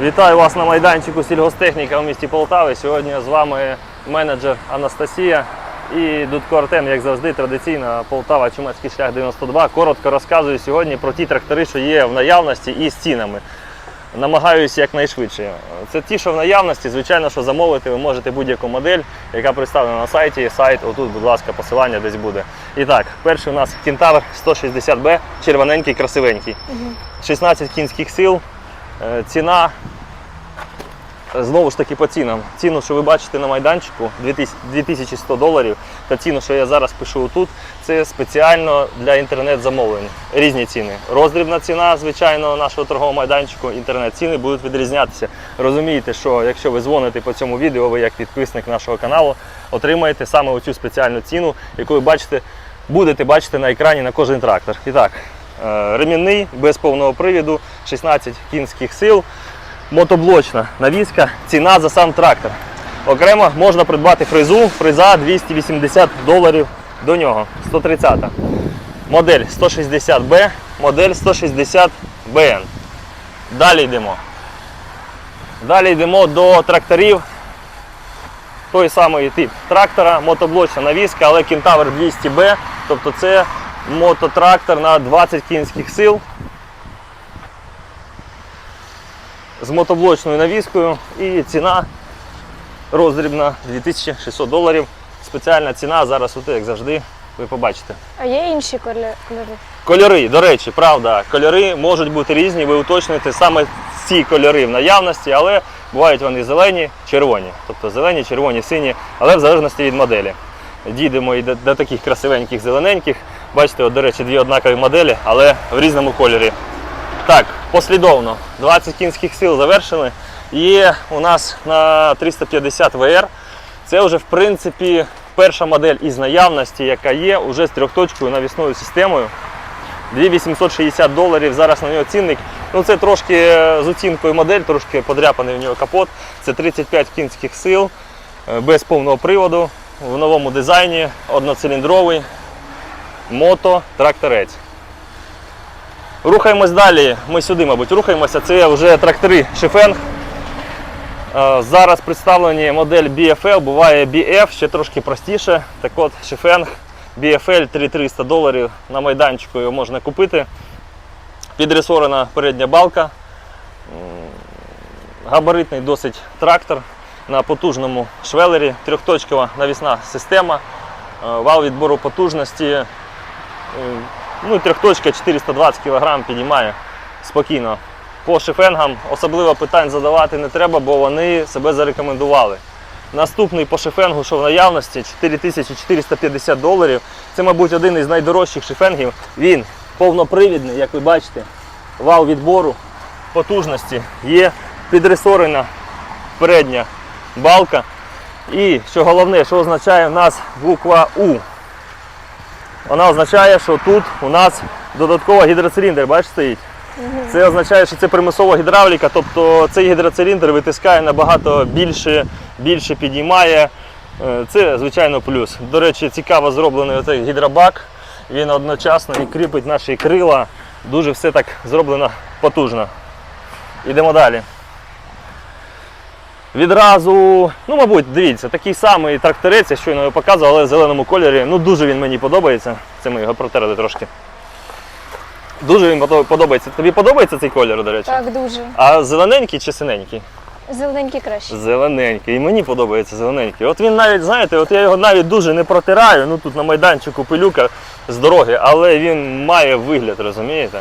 Вітаю вас на майданчику сільгостехніка у місті Полтави. Сьогодні з вами менеджер Анастасія і Дудко Артем, як завжди, традиційно Полтава, Чумацький шлях 92. Коротко розказую сьогодні про ті трактори, що є в наявності і з цінами. Намагаюся якнайшвидше. Це ті, що в наявності, звичайно, що замовити ви можете будь-яку модель, яка представлена на сайті. Сайт, отут, будь ласка, посилання десь буде. І так, перший у нас Кентавр 160B, червоненький, красивенький. 16 кінських сил. Е, Ціна знову ж таки по цінам. Ціну, що ви бачите на майданчику, 2100 доларів, та ціну, що я зараз пишу тут, це спеціально для інтернет-замовлень. Різні ціни. Роздрібна ціна, звичайно, нашого торгового майданчику, інтернет-ціни будуть відрізнятися. Розумієте, що якщо ви дзвоните по цьому відео, ви як підписник нашого каналу, отримаєте саме оцю спеціальну ціну, яку ви бачите, будете бачити на екрані на кожен трактор. І так, ремінний, без повного привіду, 16 кінських сил мотоблочна навіска, ціна за сам трактор. Окремо можна придбати фрезу, фреза 280 доларів до нього, 130. Модель 160B, модель 160BN. Далі йдемо. Далі йдемо до тракторів. Той самий тип трактора, мотоблочна навіска, але Кентавр 200B, тобто це мототрактор на 20 кінських сил з мотоблочною навіскою і ціна роздрібна 2600 доларів. Спеціальна ціна зараз, от, як завжди, ви побачите. А є інші кольори? Кольори, до речі, правда, кольори можуть бути різні, ви уточнюєте саме ці кольори в наявності, але бувають вони зелені, червоні. Тобто зелені, червоні, сині, але в залежності від моделі. Дійдемо і до, до таких красивеньких зелененьких. Бачите, от, до речі, дві однакові моделі, але в різному кольорі. Так, послідовно. 20 кінських сил завершили. Є у нас на 350 VR. Це вже в принципі перша модель із наявності, яка є, уже з трьохточкою навісною системою. 2860 доларів. Зараз на нього цінник. Ну це трошки е, з оцінкою модель, трошки подряпаний в нього капот. Це 35 кінських сил е, без повного приводу в новому дизайні, одноциліндровий мото тракторець. Рухаємось далі. Ми сюди, мабуть, рухаємося. Це вже трактори Шифенг. Е, Зараз представлені модель BFL, буває BF, ще трошки простіше. Так от Шифенг BFL 3300 доларів на майданчику його можна купити. Підресорена передня балка. Габаритний досить трактор на потужному швелері, трьохточкова навісна система, е, вал відбору потужності. Е, Ну, трьохточка 420 кг підіймає спокійно. По шифенгам особливо питань задавати не треба, бо вони себе зарекомендували. Наступний по шифенгу, що в наявності 4450 доларів. Це, мабуть, один із найдорожчих шифенгів. Він повнопривідний, як ви бачите, вал відбору потужності є підресорена передня балка. І що головне, що означає в нас буква У. Вона означає, що тут у нас додатково гідроциліндр, бачиш, стоїть. Це означає, що це примусова гідравліка, тобто цей гідроциліндр витискає набагато більше, більше підіймає. Е, Це, звичайно, плюс. До речі, цікаво зроблений оцей гідробак. Він одночасно і кріпить наші крила. Дуже все так зроблено потужно. Йдемо далі. Відразу, ну, мабуть, дивіться, такий самий тракторець, я щойно його показував, але в зеленому кольорі. Ну, дуже він мені подобається. Це ми його протерли трошки. Дуже він подобається. Тобі подобається цей колір, до речі? Так, дуже. А зелененький чи синенький? Зелененький краще. Зелененький. І мені подобається зелененький. От він навіть, знаєте, от я його навіть дуже не протираю. Ну тут на майданчику пилюка з дороги, але він має вигляд, розумієте?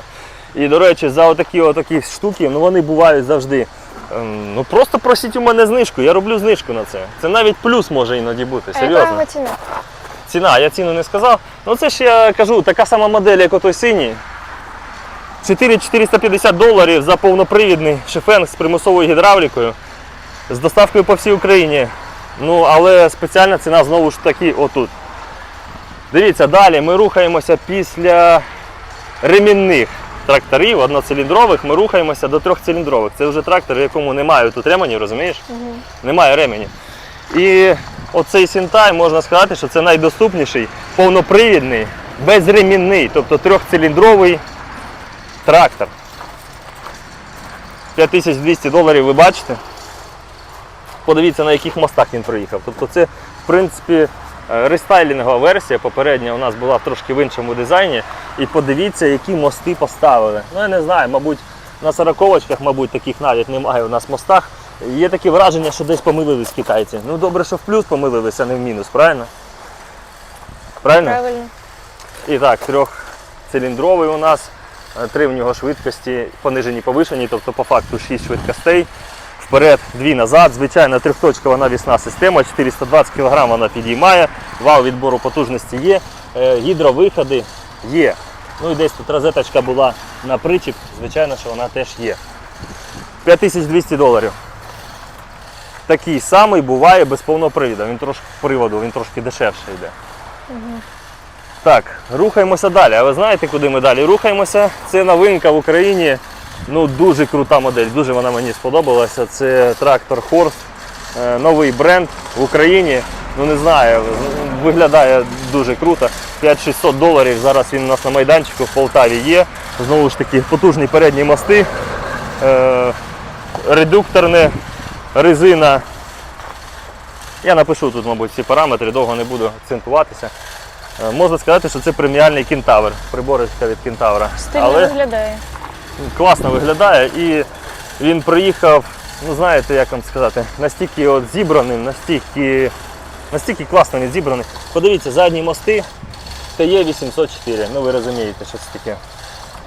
І, до речі, за отакі отакі штуки, ну вони бувають завжди. Ем, Ну просто просіть у мене знижку, я роблю знижку на це. Це навіть плюс може іноді бути, А яка його ціна? Ціна, я ціну не сказав. Ну це ж я кажу, така сама модель, як отой синій. 4450 доларів за повнопривідний шифенг з примусовою гідравлікою. З доставкою по всій Україні. Ну, але спеціальна ціна знову ж таки отут. Дивіться, далі ми рухаємося після ремінних тракторів одноциліндрових, ми рухаємося до трьохциліндрових. Це вже трактор, в якому немає тут ременів, розумієш? Немає ременів. І оцей Сінтай можна сказати, що це найдоступніший, повнопривідний, безремінний, тобто трьохциліндровий трактор. 5200 доларів ви бачите. Подивіться, на яких мостах він проїхав. Тобто це, в принципі, рестайлінгова версія. Попередня у нас була трошки в іншому дизайні. І подивіться, які мости поставили. Ну, я не знаю, мабуть, на сороковочках, мабуть, таких навіть немає у нас в мостах. Є таке враження, що десь помилились китайці. Ну добре, що в плюс помилилися, а не в мінус, правильно? Правильно? Правильно. І так, трьохциліндровий у нас, е, три в нього швидкості понижені, повишені, тобто по факту 6 швидкостей. Вперед, дві назад. Звичайно, трьохточкова навісна система, 420 кг вона підіймає, вал відбору потужності є, е, гідровиходи є. Ну і десь тут розеточка була на причіп, звичайно, що вона теж є. 5200 доларів. Такий самий буває без повного приводу. Він трошки приводу, він трошки дешевше йде. Так, рухаємося далі. А ви знаєте, куди ми далі рухаємося? Це новинка в Україні. Ну, дуже крута модель, дуже вона мені сподобалася. Це трактор Horse, е, новий бренд в Україні. Ну не знаю, виглядає дуже круто. 5600 доларів. Зараз він у нас на майданчику в Полтаві є. Знову ж таки, потужні передні мости, е, редукторне, резина. Я напишу тут, мабуть, всі параметри, довго не буду акцентуватися. Е, Можна сказати, що це преміальний кентавр, приборочка від кентавра. Стильно виглядає. Класно виглядає і він приїхав, ну знаєте, як вам сказати, настільки от зібраним, настільки, настільки класно він зібраний. Подивіться, задні мости ТЕ 804, ну ви розумієте, що це таке.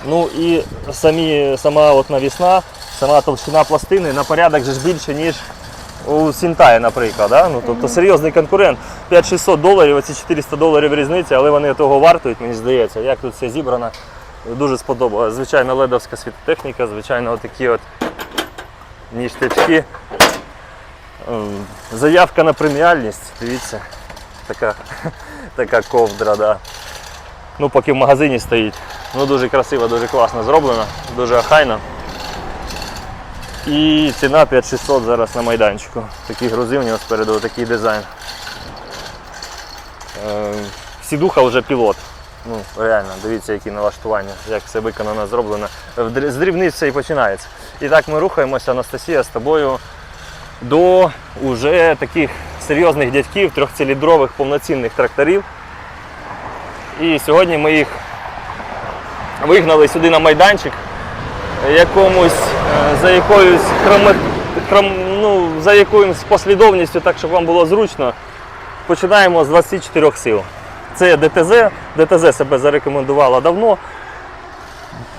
Ну і самі, сама от навісна, сама товщина пластини на порядок же ж більше, ніж у Сінтая, наприклад. Да? Ну, тобто серйозний конкурент. 5600 доларів, оці 400 доларів різниця, але вони того вартують, мені здається. Як тут все зібрано, дуже сподобалось. Звичайно, ледовська світотехніка, звичайно, отакі от ніштячки. Ем, Заявка на преміальність, дивіться, така, така ковдра. Да. Ну, поки в магазині стоїть. Ну, дуже красиво, дуже класно зроблено, дуже охайно. І ціна 5600 зараз на майданчику. Такий грузив у нього спереду, такий дизайн. Е, Сідуха вже пілот. Ну, реально, дивіться, які налаштування, як все виконано, зроблено. З дрібниць і починається. І так ми рухаємося, Анастасія, з тобою до уже таких серйозних дядьків, трьохциліндрових повноцінних тракторів. І сьогодні ми їх вигнали сюди на майданчик якомусь е, за якоюсь хрома, хром, ну, за якоюсь послідовністю, так щоб вам було зручно. Починаємо з 24 сил. Це ДТЗ. ДТЗ себе зарекомендувала давно.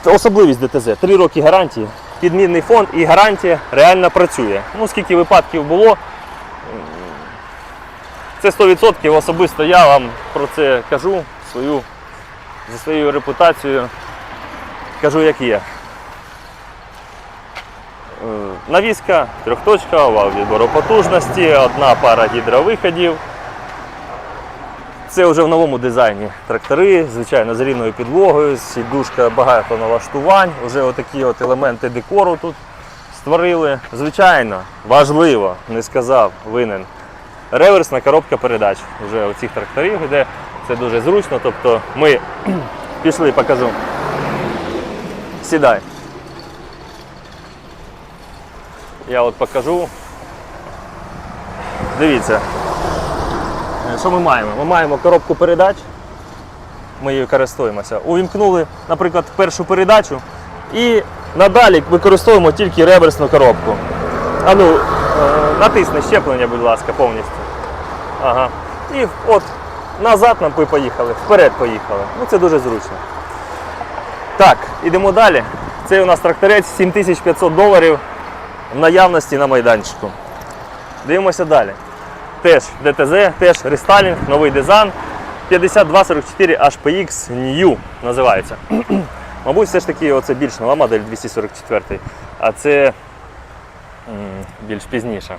Особливість ДТЗ 3 роки гарантії, підмінний фонд і гарантія реально працює. Ну, скільки випадків було, це 100%. Особисто я вам про це кажу свою, за своєю репутацією. Кажу, як є. Е, Навіска, трьохточка, вал відбору потужності, одна пара гідровиходів. Це вже в новому дизайні трактори, звичайно, з рівною підлогою, сідушка, багато налаштувань, вже отакі от елементи декору тут створили. Звичайно, важливо, не сказав, винен. Реверсна коробка передач вже у цих тракторів іде. Це дуже зручно. Тобто ми пішли, покажу. Сідай. Я от покажу. Дивіться. Що ми маємо? Ми маємо коробку передач. Ми її користуємося. Увімкнули, наприклад, першу передачу і надалі використовуємо тільки реверсну коробку. А ну, е, натисни щеплення, будь ласка, повністю. Ага. І от назад нам поїхали, вперед поїхали. Ну це дуже зручно. Так, ідемо далі. Це у нас тракторець 7500 доларів в наявності на майданчику. Дивимося далі. Теж ДТЗ, теж рестайлінг, новий дизайн. 5244 HPX New називається. Мабуть, все ж таки оце більш нова модель 244, а це більш пізніша.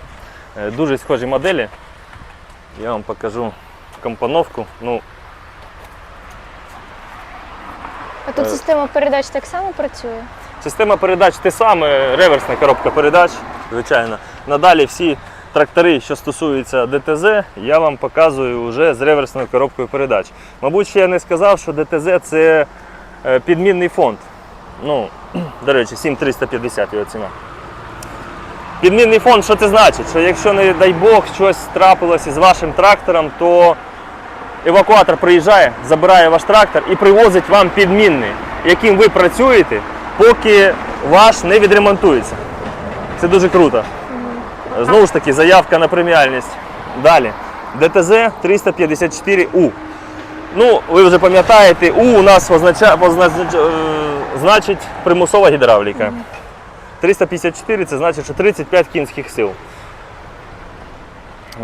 Е, Дуже схожі моделі. Я вам покажу компоновку. Ну, А тут Е. система передач так само працює. Система передач те саме, реверсна коробка передач, звичайно. Надалі всі трактори, що стосуються ДТЗ, я вам показую вже з реверсною коробкою передач. Мабуть, ще я не сказав, що ДТЗ це е, підмінний фонд. Ну, до речі, 7350 його ціна. Підмінний фон, що це значить? Що якщо, не дай Бог, щось трапилося з вашим трактором, то евакуатор приїжджає, забирає ваш трактор і привозить вам підмінний, яким ви працюєте, поки ваш не відремонтується. Це дуже круто. Знову ж таки, заявка на преміальність. Далі. ДТЗ 354У. Ну, ви вже пам'ятаєте, У у нас означає, е, значить примусова гідравліка. 354 це значить, що 35 кінських сил.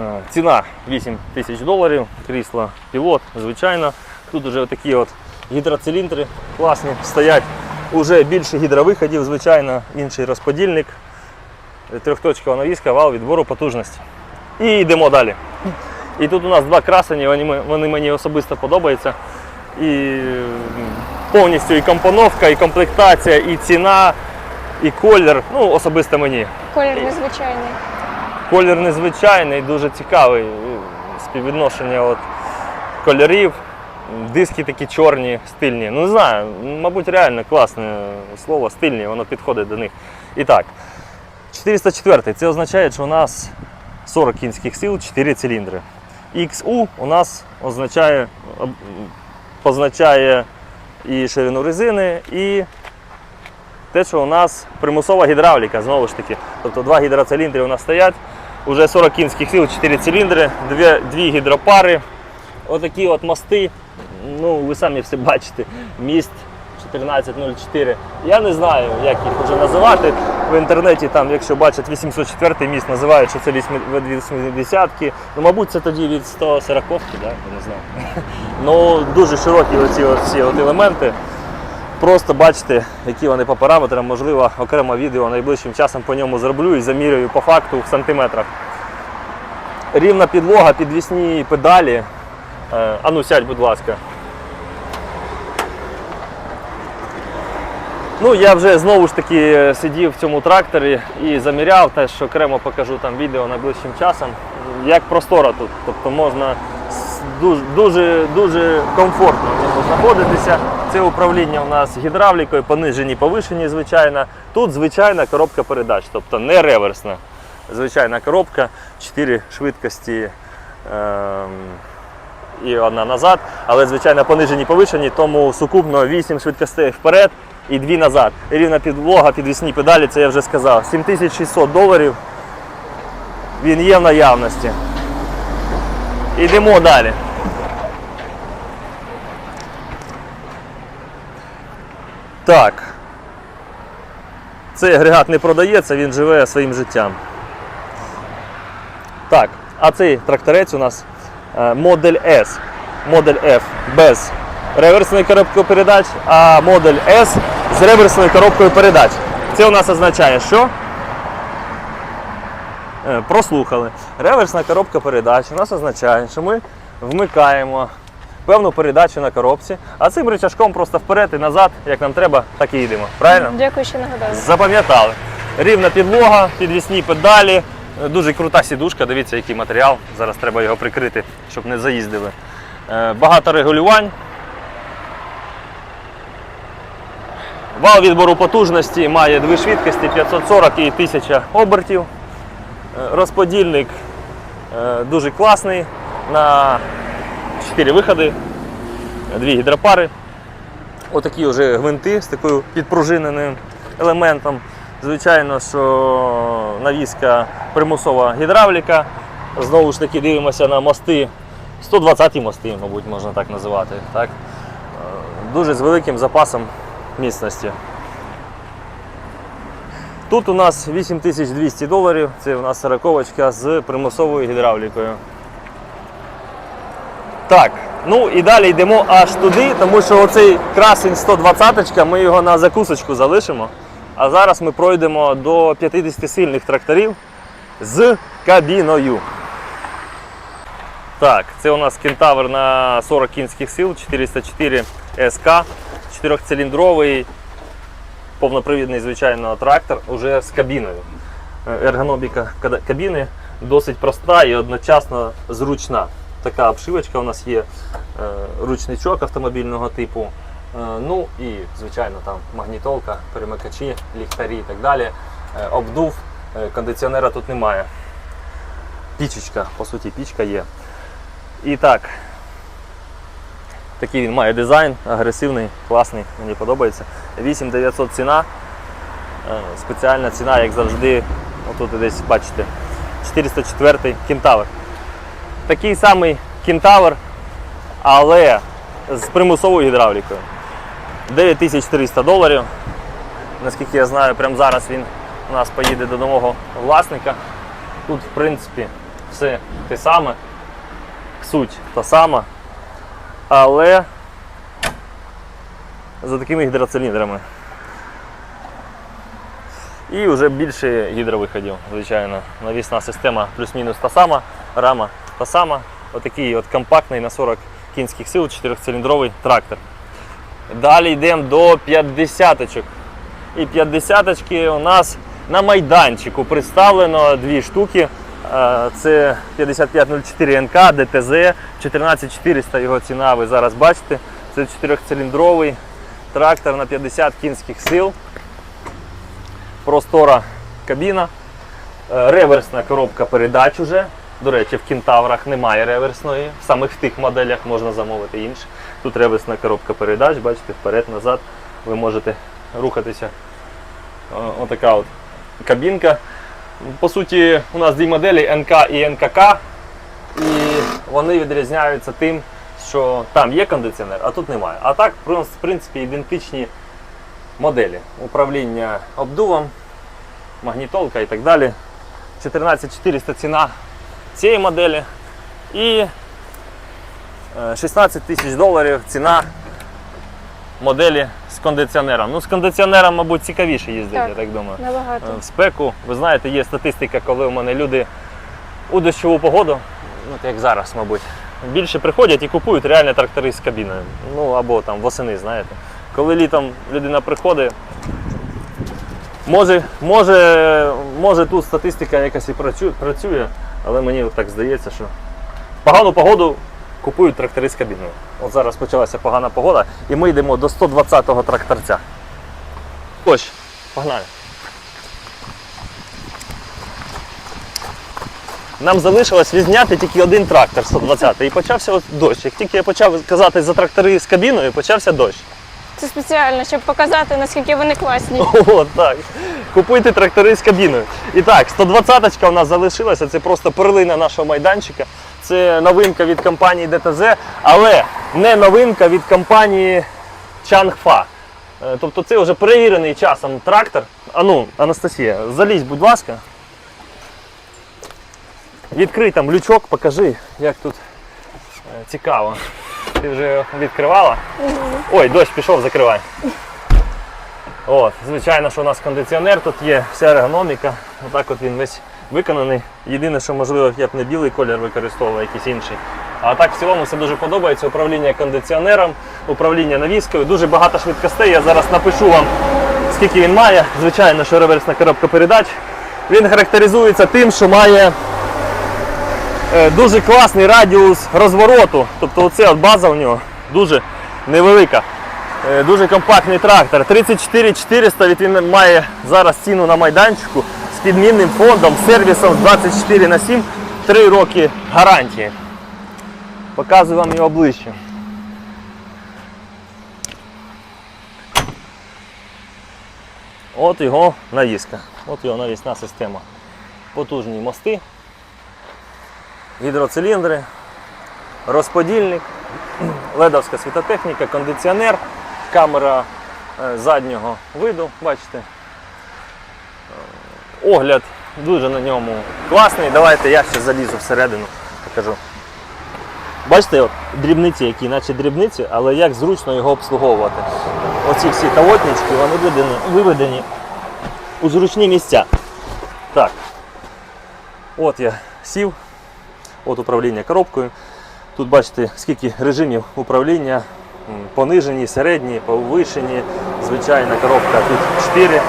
Е, Ціна 8 тисяч доларів, крісло пілот, звичайно. Тут вже такі от гідроциліндри класні стоять. Уже більше гідровиходів, звичайно, інший розподільник, трьохточкова навіска, вал відбору потужності. І йдемо далі. І тут у нас два красені, вони, вони мені особисто подобаються. І повністю і компоновка, і комплектація, і ціна, і колір. Ну, особисто мені. Колір незвичайний. Колір незвичайний, дуже цікавий. е, Співвідношення от кольорів. Диски такі чорні, стильні. Ну не знаю, мабуть, реально класне слово, стильні, воно підходить до них. І так, 404 це означає, що у нас 40 кінських сил, 4 циліндри. XU у нас означає, позначає і ширину резини, і те, що у нас примусова гідравліка, знову ж таки. Тобто два гідроциліндри у нас стоять, уже 40 кінських сил, 4 циліндри, дві, дві гідропари. Отакі от мости. Ну, ви самі все бачите. Міст 1404. Я не знаю, як їх вже називати. В інтернеті, там, якщо бачать 804 міст, називають, що це від 80-ки. Ну, мабуть, це тоді від 140-ки, да? я не знаю. Ну, дуже широкі оці всі елементи. Просто бачите, які вони по параметрам, можливо, окремо відео найближчим часом по ньому зроблю і замірюю по факту в сантиметрах. Рівна підлога, підвісні педалі. Е, А ну сядь, будь ласка. Ну, я вже знову ж таки е, сидів в цьому тракторі і заміряв, теж окремо покажу там відео найближчим часом. Як простора тут. Тобто можна дуже, дуже, дуже комфортно в знаходитися. Це управління у нас гідравлікою, понижені, повишені, звичайно. Тут звичайна коробка передач, тобто не реверсна. Звичайна коробка, 4 швидкості. Ем, і одна назад, але звичайно понижені повишені, тому сукупно 8 швидкостей вперед і 2 назад. Рівна підлога, підвісні педалі, це я вже сказав. 7600 доларів. Він є в наявності. Йдемо далі. Так. Цей агрегат не продається, він живе своїм життям. Так, а цей тракторець у нас модель S, модель F без реверсної коробки передач, а модель S з реверсною коробкою передач. Це у нас означає, що Е, прослухали. Реверсна коробка передач у нас означає, що ми вмикаємо певну передачу на коробці, а цим рычажком просто вперед і назад, як нам треба, так і йдемо. Правильно? Дякую, що нагадали. Запам'ятали. Рівна підлога, підвісні педалі. Е, Дуже крута сідушка, дивіться, який матеріал. Зараз треба його прикрити, щоб не заїздили. Е, Багато регулювань. Вал відбору потужності має дві швидкості 540 і 1000 обертів. Е, Розподільник е, дуже класний на 4 виходи, дві гідропари. Отакі вже гвинти з такою підпружиненим елементом. Звичайно, що навіска примусова гідравліка. Знову ж таки дивимося на мости. 120-ті мости, мабуть, можна так називати. Так? Е, Дуже з великим запасом міцності. Тут у нас 8200 доларів, це у нас сороковочка з примусовою гідравлікою. Так, ну і далі йдемо аж туди, тому що оцей красень 120 ми його на закусочку залишимо. А зараз ми пройдемо до 50 сильних тракторів з кабіною. Так, це у нас кентавр на 40 кінських сил, 404 СК, 4-циліндровий, повнопривідний, звичайно, трактор уже з кабіною. Е, Ергономіка кабіни досить проста і одночасно зручна. Така обшивочка у нас є, е, ручничок автомобільного типу. е, Ну і, звичайно, там магнітолка, перемикачі, ліхтарі і так далі. Обдув Кондиціонера тут немає. Пічечка, по суті, пічка є. І так, такий він має дизайн, агресивний, класний, мені подобається. 8900 ціна. Е, Спеціальна ціна, як завжди, отут десь бачите, 404 кентавр. Такий самий кентавр, але з примусовою гідравлікою. 9300 доларів. Наскільки я знаю, прямо зараз він у нас поїде до нового власника. Тут, в принципі, все те саме, суть та сама, але за такими гідроциліндрами. І вже більше гідровиходів, звичайно. Навісна система плюс-мінус та сама, рама та сама. Отакий от компактний на 40 кінських сил, 4-циліндровий трактор. Далі йдемо до 50-очок. І 50-очки у нас на майданчику представлено дві штуки. Це 5504 НК, ДТЗ, 14400 його ціна, ви зараз бачите. Це 4-циліндровий трактор на 50 кінських сил. Простора кабіна. Е, Реверсна коробка передач уже. До речі, в кентаврах немає реверсної. В самих тих моделях можна замовити інше. Тут реверсна коробка передач, бачите, вперед-назад ви можете рухатися. Отака от кабінка. По суті, у нас дві моделі НК і НКК. І вони відрізняються тим, що там є кондиціонер, а тут немає. А так, в принципі, ідентичні моделі. Управління обдувом, магнітолка і так далі. 14400 ціна цієї моделі. І е, 16 тисяч доларів ціна моделі з кондиціонером. Ну, з кондиціонером, мабуть, цікавіше їздити, Так. я так думаю. Набагато. Е, В спеку, ви знаєте, є статистика, коли у мене люди у дощову погоду, ну, от як зараз, мабуть, більше приходять і купують реальні трактори з кабіною. Ну або там восени, знаєте. Коли літом людина приходить, може, може, може тут статистика якась і працює, але мені так здається, що погану погоду купують трактори з кабіною. От зараз почалася погана погода, і ми йдемо до 120-го тракторця. Ось, погнали. Нам залишилось відзняти тільки один трактор 120 і почався от дощ. Як тільки я почав казати за трактори з кабіною, почався дощ. Це спеціально, щоб показати, наскільки вони класні. От так. Купуйте трактори з кабіною. І так, 120-ка у нас залишилася, це просто перлина нашого майданчика. Це новинка від компанії ДТЗ, але не новинка від компанії Чангфа. Е, Тобто це вже перевірений часом трактор. Ану, Анастасія, залізь, будь ласка. Відкрий там лючок, покажи, як тут е, цікаво. Ти вже відкривала? Ой, дощ пішов, закривай. От, звичайно, що у нас кондиціонер тут є, вся ергономіка. Отак от він весь виконаний. Єдине, що можливо, я б не білий колір використовував, якийсь інший. А так в цілому все дуже подобається. Управління кондиціонером, управління навіскою, дуже багато швидкостей. Я зараз напишу вам, скільки він має. Звичайно, що реверсна коробка передач. Він характеризується тим, що має е, дуже класний радіус розвороту. Тобто оце база у нього дуже невелика. Е, Дуже компактний трактор. 34 400 від він має зараз ціну на майданчику з підмінним фондом, сервісом 24 на 7, 3 роки гарантії. Показую вам його ближче. От його навіска. От його навісна система. Потужні мости, гідроциліндри, розподільник, ледовська світотехніка, кондиціонер, камера е, заднього виду, бачите. Огляд дуже на ньому класний. Давайте я ще залізу всередину, покажу. Бачите, от, дрібниці, які наче дрібниці, але як зручно його обслуговувати. Оці всі тавотнички, вони виведені, виведені у зручні місця. Так. От я сів, от управління коробкою. Тут бачите, скільки режимів управління. Понижені, середні, повишені. Звичайна коробка тут 4.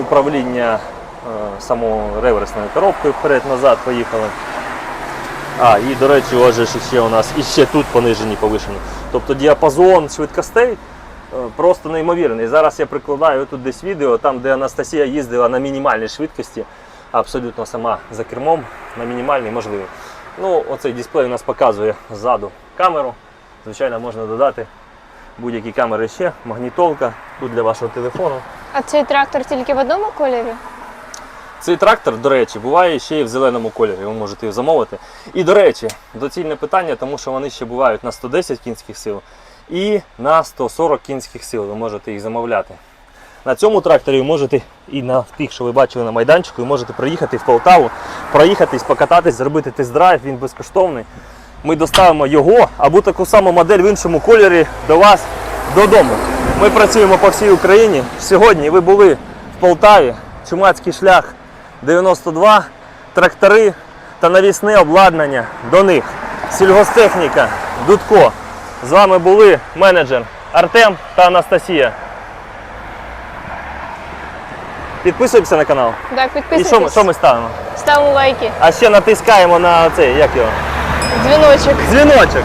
Управління е, самою реверсною коробкою вперед-назад поїхали. А, і до речі, ось ще у нас і ще тут понижені, повишені. Тобто діапазон швидкостей просто неймовірний. Зараз я прикладаю тут десь відео, там, де Анастасія їздила на мінімальній швидкості, абсолютно сама за кермом, на мінімальній можливо. Ну, оцей дисплей у нас показує ззаду камеру. Звичайно, можна додати будь-які камери ще, магнітолка, тут для вашого телефону. А цей трактор тільки в одному кольорі? Цей трактор, до речі, буває ще й в зеленому кольорі, ви можете його замовити. І, до речі, доцільне питання, тому що вони ще бувають на 110 кінських сил і на 140 кінських сил. Ви можете їх замовляти. На цьому тракторі ви можете і на тих, що ви бачили на майданчику, ви можете приїхати в Полтаву, проїхатись, покататись, зробити тест-драйв, він безкоштовний. Ми доставимо його або таку саму модель в іншому кольорі до вас додому. Ми працюємо по всій Україні. Сьогодні ви були в Полтаві, Чумацький шлях 92, трактори та навісне обладнання до них. Сільгостехніка, Дудко. З вами були менеджер Артем та Анастасія. Підписуємося на канал. Так, І що, ми- що ми ставимо? ставимо лайки, А ще натискаємо на цей, як його? дзвіночок. Дзвіночок.